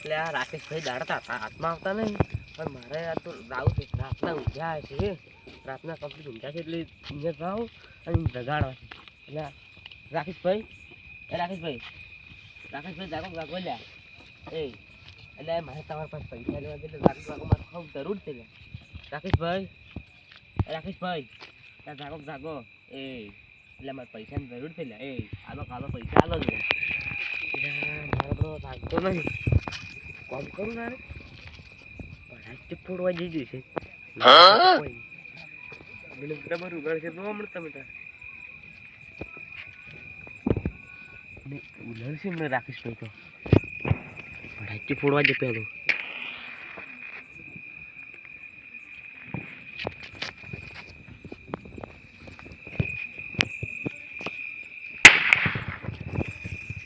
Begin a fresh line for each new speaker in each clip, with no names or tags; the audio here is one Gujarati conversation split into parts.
એટલે આ રાકેશભાઈ દાડતા હતા. હાથમાં આવતા નહીં. પણ મારે આ તો રાવું છે રાતના ઊંઘ્યા છે. રાતના કમ્પ્લીટ ઊંઘ્યા છે એટલે ઊંઘે જાઓ અને જગાડવા છે. એટલે રાકેશભાઈ, એ રાકેશભાઈ રાકેશભાઈ જાગો જાગો લ્યા. એ, એટલે મારે તમારા પાસે પૈસા લેવા એટલે રાકેશ જાગો, મારે ખૂબ જરૂર છે રાકેશભાઈ રાકેશભાઈ ત્યાં જાગો જાગો. એ, એટલે મારે પૈસાની જરૂર છે લે એ, આલો, કાલો પૈસા આલો જ મારે તો લાગતો નહીં. કોમ કરું તારે પડાઈ ફોડવા જઈ છે. મને તમારું ઉગાડ છે નો મળે તમે તારે. ઉલર છે મને રાખીશ તો. પડાઈ ફોડવા જઈ પેલો.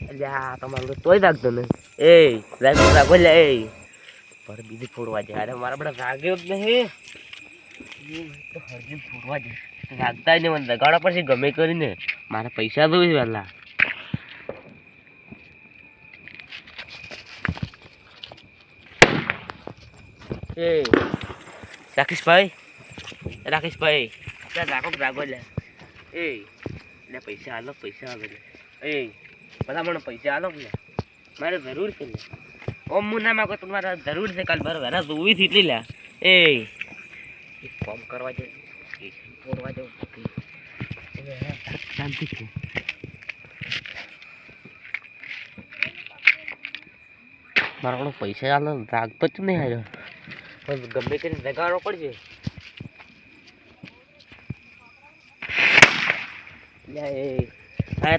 અલ્યા તમારું તોય દાખતો ને એ લાગતો લાગો લે એ પર બીજું ફોડવા જાય. અરે મારા બધા રાગ્યો જ નહીં. તો હરજી ફોડવા જાય. લાગતા નહીં મને. લગાડવા પછી ગમે કરીને. મારે પૈસા દઉં છે પહેલાં. એ રાકેશભાઈ? રાકેશભાઈ. ત્યાં રાખો રાગો લે એ લે પૈસા આલો, પૈસા આવે લે એ બધા મને પૈસા આલો ને મારે જરૂર છે ઓમ હું ના માગો મારે જરૂર છે, કાલ મારે વહેલા જોવી એટલી લે એ. કોમ કરવા દે. છોડવા દે શાંતિ છે. મારા પૈસા ચાલો રાખતો જ નહીં આવ્યો પણ ગમે તેને જગાડવો પડશે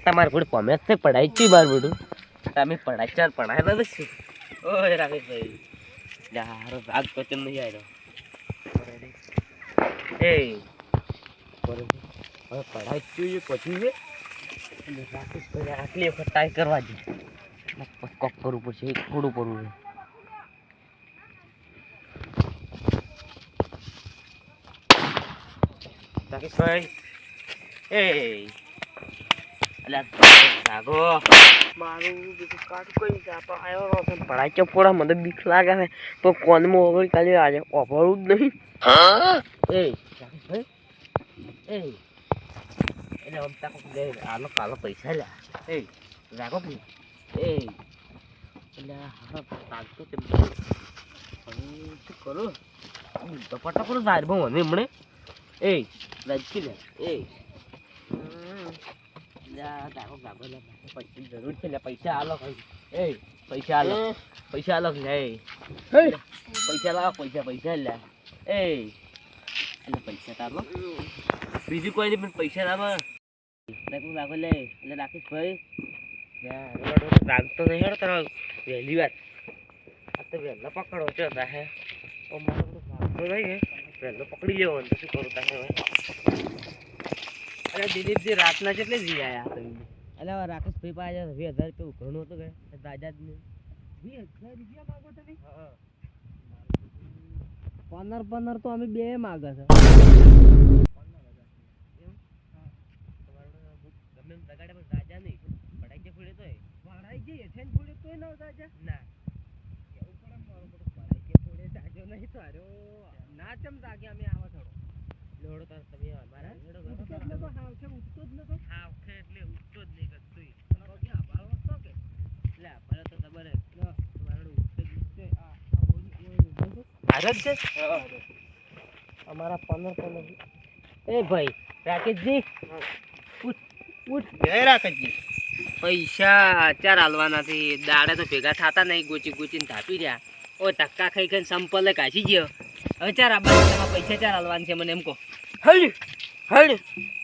તમારે બધું પમે જ છે પઢાઈ છે બાર બધું. તમે પઢાઈ ચાલ પઢાયેલા નથી ઓય રાકેશભાઈ હારો રાગ પચન નહીં આવ્યો એ હવે પઢાઈ જોઈએ પછી છે રાકેશભાઈ આટલી વખત ટ્રાય કરવા દે કોક કરવું પડશે થોડું પડું છે રાકેશભાઈ એ પડાઈ ચો પોડા મને બીક લાગે છે. તો કોનમાં ઓગળી કાલે આજે? ઓભળું જ નહીં. એ એ. એટલે આમ તાકો આલો કાલો પૈસા લે. એ રાખો એ. એટલે હા ચાલતો કરો? કરું તો પટાપટ જાર બહુ મને હમણે. એ રાજકી લે. એ હમ. લ્યા, તારો ગાગો લે, મારે પૈસાની જરૂર છે પૈસા આલો. એ પૈસા આલો પૈસા આલો એ. પૈસા લાવ પૈસા પૈસા લે એટલે પૈસા તારો બીજું કોઈ નહીં પણ પૈસા લાવે રાખો લે એટલે રાખીશ ભાઈ લાગતો નહીં હેડો તારો વહેલી વાત આ તો વહેલો પકડો છો તાહે ઓ મારો તો લાગતો નહીં વહેલો પકડી લેવો ને શું કરું તાહે હવે અરે દિલીપજી રાતના કેટલે જી આયા તમે અલે રાકેશભાઈ પાસે વીસ હજાર રૂપિયા ઉઘરણું હતું કે દાદા જ નહીં. વીસ હજાર રૂપિયા માગો તમે? પંદર પંદર તો અમે બે માગે છે. ના ચમ જાગે અમે આવા થોડો લોડો તાર તમે અમારા લોડો તો હાવ છે ઉઠતો જ નતો. હાવ છે એટલે ઉઠતો જ નહીં કશું. કે એટલે ભલે તો તમારે તમારો ઉઠતો જ ઉઠતો આ ભારત છે? અમારા પંદર પંદર. એ ભાઈ રાકેશજી ઉઠ ઉઠ.
જય
પૈસા ચાર હાલવાના દાડે તો ભેગા થતા નહીં ગોચી ગોચીને થાપી રહ્યા. ઓ ધક્કા ખાઈ ખાઈને સંપલે કાઢી ગયો. હવે ચાર આબાના પૈસા ચાર હાલવાના છે મને એમ કહો. હળ હળ.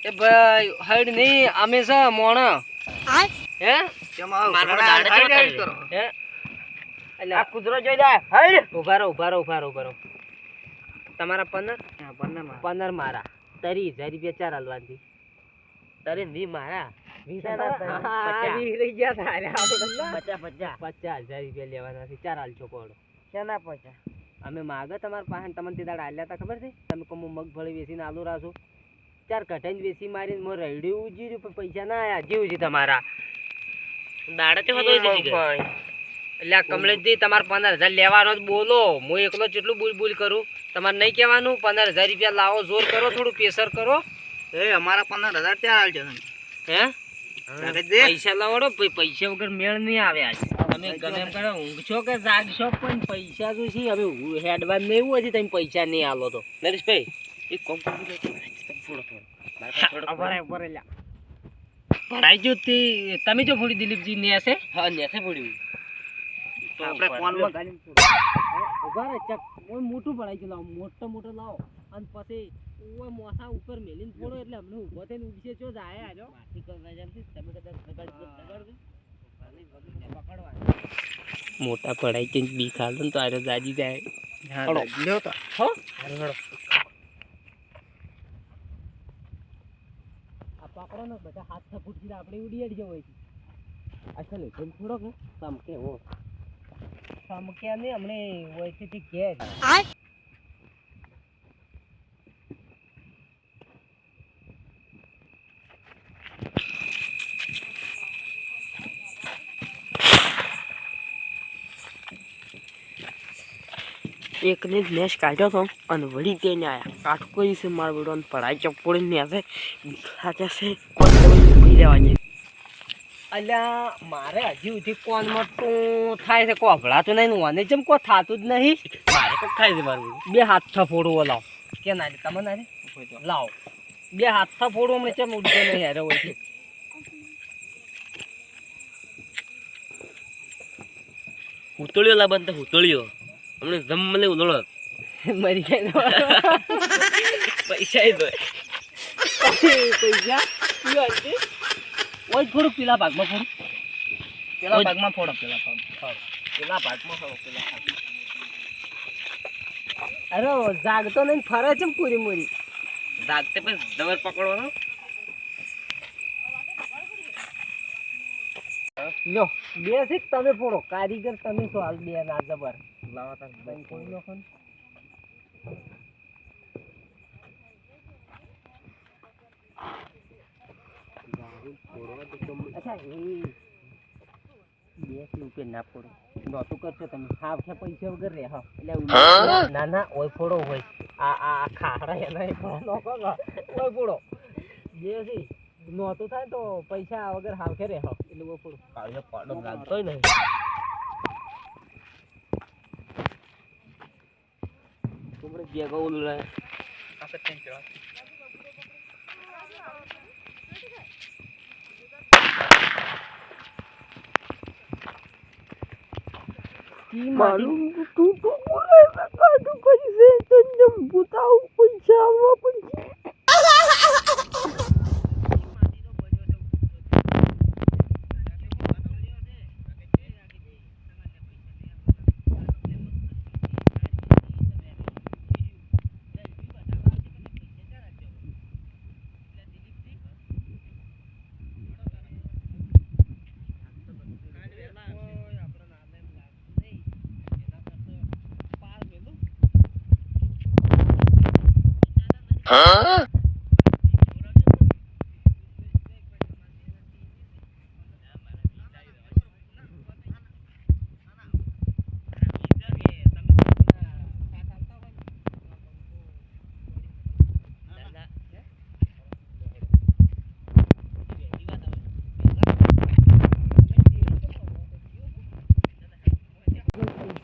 એ ભાઈ હળ નહીં અમે છે મોણ. હે? મારો દાડે ચેવો હે? એટલે આ કુદરો જોઈ દે હળ. ઊભા રહો ઊભા રહો ઊભા રહો ઊભા રહો. તમારા પંદર? પંદર મારા. તરી હજાર રૂપિયા ચાર હાલવાથી તરી વી મારા. પચાસ. પચાસ. પચાસ હજાર રૂપિયા લેવાના છે. ચાર હાલ છોકરો શેના પચાસ? અમે માગે તમારા પાસે તમને તે દાડા આલ્યા હતા ખબર છે? તમે કહો મગફળી વેચીને આલુ રાખો ચાર કઢાઈને વેચી મારીને મોં રડ્યું ઉજી રહ્યું પણ પૈસા ના આવ્યા જીવ છે તમારા. દાડા તો
એટલે કમલેશજી તમારે પંદર હજાર લેવાનો જ બોલો. હું એકલો જેટલું બુલ બુલ કરું. તમારે નહીં કહેવાનું પંદર હજાર રૂપિયા લાવો જોર કરો થોડું પ્રેશર કરો.
એ અમારા પંદર હજાર ત્યાં આવજો
હે? પૈસા લાવડો પૈસા વગર મેળ નહીં આવે આજ. તમે ગમે એમ ઊંઘશો કે જાગશો પણ પૈસા તો છે હવે ઊ- હેડવા એવું હજી તમે પૈસા નહીં આલો તો.
નરેશભાઈ એક કોમ કરી થોડો થોડો. મારા પાસે થોડો
ભરાઈ જો તે તમે જો ફોડી દિલીપજી ને હશે?
હા નેસે પડ્યું તો
આપણે ફોનમાં ગાલી
ઊભા રહે ચક. મોટું ભરાઈ ગયું લાવો. મોટો મોટો લાવો. અને પછી ઓય મોસા ઉપર મેલીને થોડો એટલે અમને ઊભો થઈને ઊભી છે જો જાય આજો બાકી કરવા જામથી તમે કદાચ મોટા પડાઈ કે બી ખાલ તો આરે જાજી જાય. હળો.
લ્યો તો.
હો? આ પકડો ને બધા હાથ થપુટથી આપણે ઉડી અડી હોય છે. અસલ એકદમ થોડો કે સમકે હો. સમકે ને હમણે છે તે ઘેર.
એકને જ નેશ કાઢ્યો હતો અને વળી તેને આયા કાઠકો છે. મારા બેડો અને પડાઈ ચપોળી ને આવે સાચા છે? ઊભી રહેવા
અલ્યા મારે હજી સુધી કોણ મોટું થાય છે કોઈ હભળાતું નહીં ને જેમ કોઈ થાતું જ નહીં.
મારે કોઈ થાય છે મારું
બે હાથ થફોડવો લાવો કે ના તમે ના? લાવ. બે હાથ થફોડવું મને ચમ ઉડતો નહીં યાર હોય છે
હુતળીઓ લાવવાનું તો હુતળીઓ હમણે જમને ઉદળો
મરી ગયા
પૈસા દો
પૈસા? ઓય થોડું પેલા ભાગમાં ફોડું
પેલા. ભાગમાં ફોડો પેલા ભાગ પેલા ભાગમાં ફોડો પેલા ભાગ
અરે જાગતો નહીં ફરે છે પૂરી મૂરી.
જાગતે પછી દબર પકડવાનો?
લ્યો બે છે તમે ફોડો કારીગર તમે છો હાલ બે ના જબર. ને. કે ફોડો નહોતું કરશો તમે હાવ પૈસા વગર રે એટલે ના ના ઓય ફોડો હોય આ આ ખારા એના ફોડો નોખો ઓય થાય તો પૈસા વગર હાવખે રે એટલે ઓય ફોડો
પાડો લાગતોય નહીં
આપણે જવા.
કી
મારું તું તું બોલે કાઢું કરી છે તને બતાવ પૈસા આવવા પડશે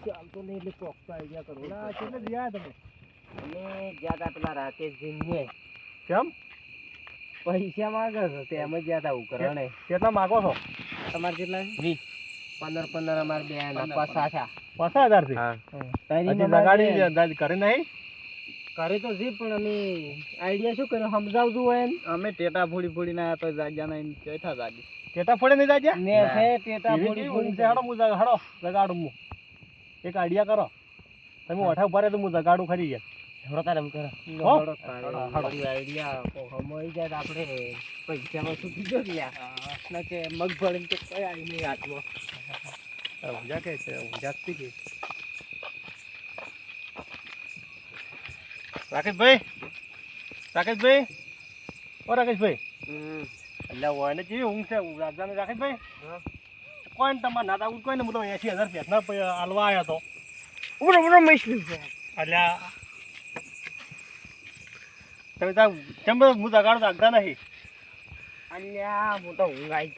ચાલતો નહીં એટલે ચોક્કસ ગયા કરો ના કેટલે ગયા તમે અમે ગયા તા પેલા રાકેશજી ને
કેમ?
પૈસા માંગે છે તેમ જ ગયા ઉકરણે
કેટલા માગો છો?
તમારે કેટલા? વીસ. પંદર પંદર અમારે બે
પંદર,
પાછા
હજારથી
તારી
લગાડી અંદાજ કરે નહીં?
કરે તો જી પણ અમે આઈડિયા શું કર્યો? સમજાવતું હોય ને
અમે ટેટા ફોડી ફોડીને આયા તો જાગ્યા નહીં કેઠા જાગી. ટેટા ફોડે નહીં જાગ્યા?
ને છે ટેટા ફોડી ફોડી
છે? હડો હું હડો લગાડું જગાડું હું એક આઈડિયા કરો. તમે ઓઠા ઊભા રહે તો હું જગાડું ખરી ગયા
હેડો એમ કરે.
આઈડિયા હમણાં જાય આપણે પૈસામાં છૂટી જો ગયા ના કે મગફળી કે કઈ આવી નહીં હાથમાં.
ઊંઝા કે છે? ઊંઝા જ કે. રાકેશભાઈ? રાકેશભાઈ? ઓ રાકેશભાઈ. એટલે હોય ને જેવી ઊંઘ છે? રાજાને રાકેશભાઈ? કોઈ ને તમારે ના આવું કોઈ ને. હું તો એસી હજાર ભેંસના પ- આલવા આવ્યો હતો
ઉભરો મૈસલું છે
એટલે તમે તા કેમ હું જગાડો જાગતા નહીં?
અલ્યા હું તો ઊંઘાઈ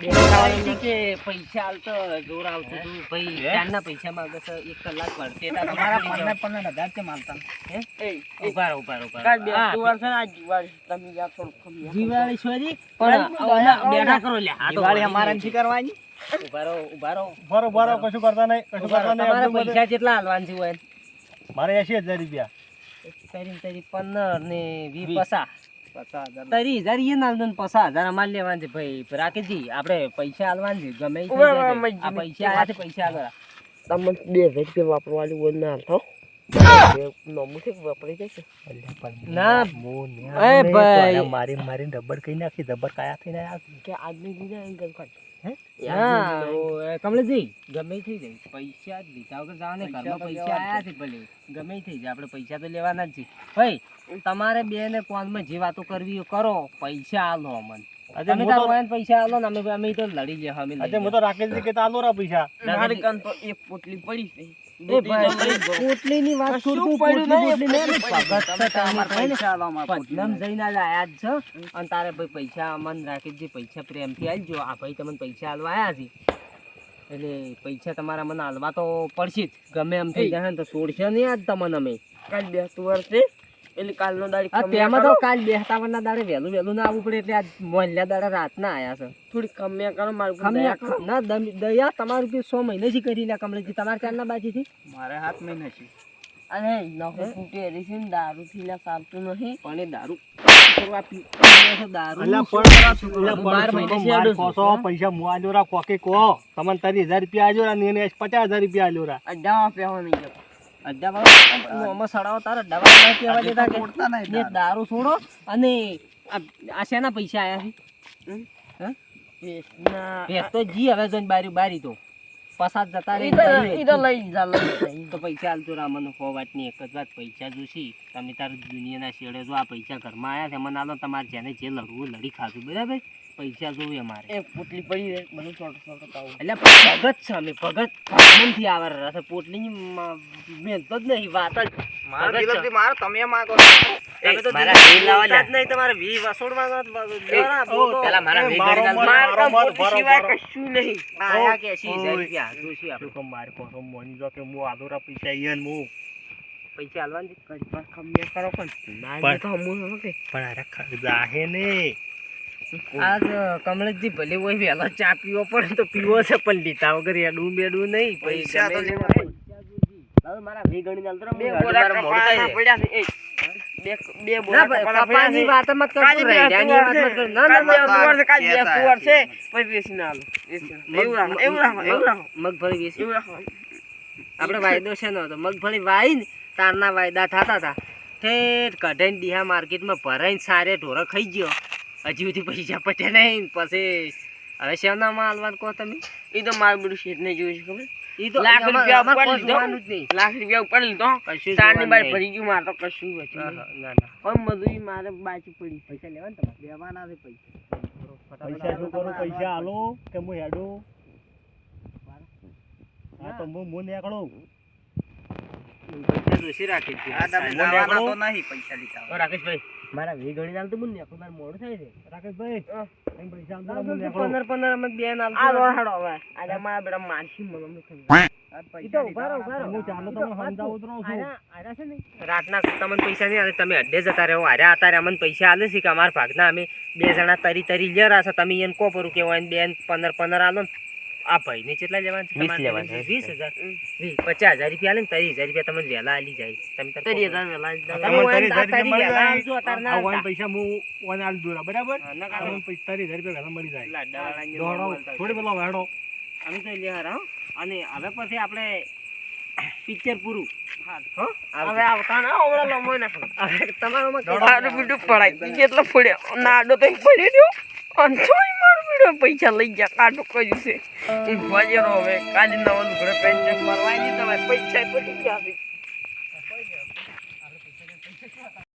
દેખાડી કે પૈસા આલતો જોર આવતું હતું ભાઈ ત્યારના પૈસા માંગે છે એક કલાક ભરતી તમારા પંદર પંદર હજાર છે માલતા હે? ઊભા રહો રહો
તું વર્ષે આ દિવાળી તમે જા થોડું
દિવાળી સોરી પણ બેઠા કરો લ્યા. આ
દિવાળી અમારે
નથી.
નથી કરવાની
કશું કરતા નહીં કશું કરતા નહીં.
પૈસા કેટલા હાલવાના છે
મારે એસી હજાર રૂપિયા.
તરી તરી પંદર ને વી. પસા તરી હજાર. એ ના દન હજાર અમારે લેવાના છે ભાઈ. રાકેશજી આપણે પૈસા છે. ગમે થઈ. આ પૈસા આયા છે પૈસા
તમને બે વાપરવાની હોય ના
ના.
ને. તો મારી મારીને રબર કઈ નાખી. રબર કાયા થઈને આવ્યા
કે
કમલેશજી. ગમે થઈ જાય. પૈસા લીધા વગર જવા ને ઘરમાં પૈસા આયા છે. ભલે. ગમે થઈ જાય. આપણે પૈસા તો લેવાના જ છે. ભાઈ તમારે બે ને કોનમાં જે વાતો કરવી કરો. પૈસા આલો અમને. તમે તાર પૈસા આલો ને અમે અમે તો લડી લે અમે
હું તો રાકેશજી કે આલો રા પૈસા.
મારી કાન તો એક પોટલી પડી છે.
એ ભાઈ પોટલીની વાત
કશું
છોડ તું,
પડ્યું
પોટલી
નહીં,
ભગત છે તમે
પૈસા આલો અમારે
જઈને આયા જ છો? અને તારે ભાઈ પૈસા મન રાખી જે પૈસા પ્રેમથી આલજો આ ભાઈ તમને પૈસા આલવા આયા છે. એટલે પૈસા તમારા મને આલવા તો પડશે જ. ગમે એમ થઈ ને તો છોડશે નહીં આજ તમને અમે.
કાલ બેસતું વર્ષે એટલે કાલનો દાડી
આ તેમાં તો કાલ બેસતા વરના દાડે વહેલું વહેલું ના આવવું પડે એટલે આજ મોહલ્લા દાડે રાતના આયા છે.
થોડી કમ્યા કરો મારું કરો.
ના દયા તમારું બી સો મહિનેથી કરી લે કમલેશજી તમારા ચારના બાજુથી
મારે સાત મહિના છે
અને નખો ફૂટી રહી છે ને દારૂથી ચાલતું નહીં
પણ એ દારૂ મહિનેથી
પૈસા હું આલ્યો રા કો તમને તારી હજાર રૂપિયા આલ્યો રા ને પચાસ હજાર રૂપિયા આલ્યો રા
અડ્ડામાં
દારૂ છોડો અને આ શેના પૈસા આયા છે? હે? તો જી હવે જોઈને બારી બારી તો. પસાદ જતા રહી
તો- લઈ જા લઈ
તો પૈસા આલતો રા મને સો વાતની એક જ વાત પૈસા જોશી. તમે તાર દુનિયાના શેડે જો આ પૈસા ઘરમાં આયા છે મને આલો તમારે જેને જે લડવું લડી ખાધું બરાબર? પૈસા જોઈએ મારે.
એ પોટલી પડી રહે મને છોટો છોટો તાવ
એટલે ભગત છે અમે ભગત ભગવાનથી આવે રસ પોટલીની મ- મહેનત જ નહીં વાત જ.
મારો
છે.
દિલથી મારો તમે માગો
તો
મારા
જ નહીં તમારે. વી વસોડવાના જ
પેલા મારા
એ
વી
મારો
માર કામ પોટલી સિવાય કશું નહીં.
આ આયા કે એંસી હજાર જોશી આપણે.
શું કહું મારે કોસો મોની જો કે હું આદોરા પૈસા ઈ હું
પૈસા?
પર ખમ્યા કરો પણ ના તો હમું નથી.
પણ અરે ખ- જાહે ને.
આજ કમલેશજી ભલે હોય વહેલા ચા પીવો પડે તો પીવો છે પણ લીધા વગર એડું બેડું નહીં
પૈસા તો
હવે મારા ગણી
બે
છે.
પડ્યા છે. બે બે
ના
બોરા
ભાઈ,
કપાળા પડ્યા
પપ્પાની
છે.
વાત મત કરતો,
કાલે
વાત મત કરતો. ના, ના,
કાલે છે, કાલે બે
કેસ
છે. પછી વેચીને આલો. આલો. એવું રાખો, એવું રાખો, એવું રાખો.
મગફળી વેચી
એવું રાખો.
આપણે વાયદો છે નો મગફળી વાઈને તારના વાયદા થતા હતા ઠેઠ કઢાઈને ડીહા માર્કેટમાં ભરાઈને સારે ઢોરા ખાઈ ગયો હજી સુધી પૈસા પટ્યા નહીં પછી હવે શેના માં હાલવાનું કહો તમે?
એ તો મારું બધું શેઠને જોયું છે ખબર?
ઈ તો
લાખ રૂપિયા ઉપર લીધો.
જોવાનું જ નહીં.
લાખ રૂપિયા ઉપર લીધો.
કશું
ચારની બાર ભરી ગયું મારે તો કશું બચ્યું
હા,
નહીં.
હા, ના, ના.
હવે મજૂરી મારે બાજુ પડી.
પૈસા લેવા ને તમારે?
દેવાના છે પૈસા.
પૈસા શું કરું? પૈસા આલો કે હું હેડું? હા તો હું હું નીકળું?
પૈસા જોશી રાખી
આ તમે
હું
દેવાના
નીકળું?
તો નહીં પૈસા લીધા.
રાકેશભાઈ. મારા વી ગણી ચાલતું મને આખું મારે મોડું થાય છે.
રાકેશભાઈ એમ પૈસા આમ તો હું નીકળું.
પંદર પંદર અમે બે નાલ
આ રોહાડો હવે. આજે મારા બેટા મારશી મને ખબર.
તો
પૈસા
ઊભા રહો, ઊભા રહો.
હું ચાલો તમને સમજાવું જ છું.
આના- આના છે ને, રાતના તમને પૈસા નહીં આલે તમે અડ્ડે જતા રહો. હાર્યા હતા રે અમને પૈસા આલે છે કે અમારા ભાગના અમે બે જણા તરી તરી લેરા છે તમે એને કો પરું કેવાય ને બેન પંદર પંદર આલો ને. આ ભાઈને કેટલા લેવાના છે?
વીસ લેવાના
વીસ હજાર? વીસ પચાસ હજાર રૂપિયા આલે ને ત્રીસ હજાર રૂપિયા તમને વહેલા આલી જાય. તમે તાર
તરી હજાર
વહેલા ના.
પૈસા હું આલ દોરા બરાબર?
હા, ના
આ
કાઢો.
વાન પૈસા તારી હજાર રૂપિયા વહેલા મળી જાય. થોડી પેલો વાડો.
અમે તો લે હારા, અને હવે પછી આપણે પિક્ચર પૂરું. તમારો
હવે આવતા ના ના પડાય કેટલો પડ્યો? નાડો તો પડી રહ્યો. અંતોય બીડું પૈસા લઈ ગયા કાઢું કર્યું છે ઊંઘવા જેરો હવે કાલે નવા ઘરે પેન્ટ મારવાની તમારે પૈસા પડી ગયા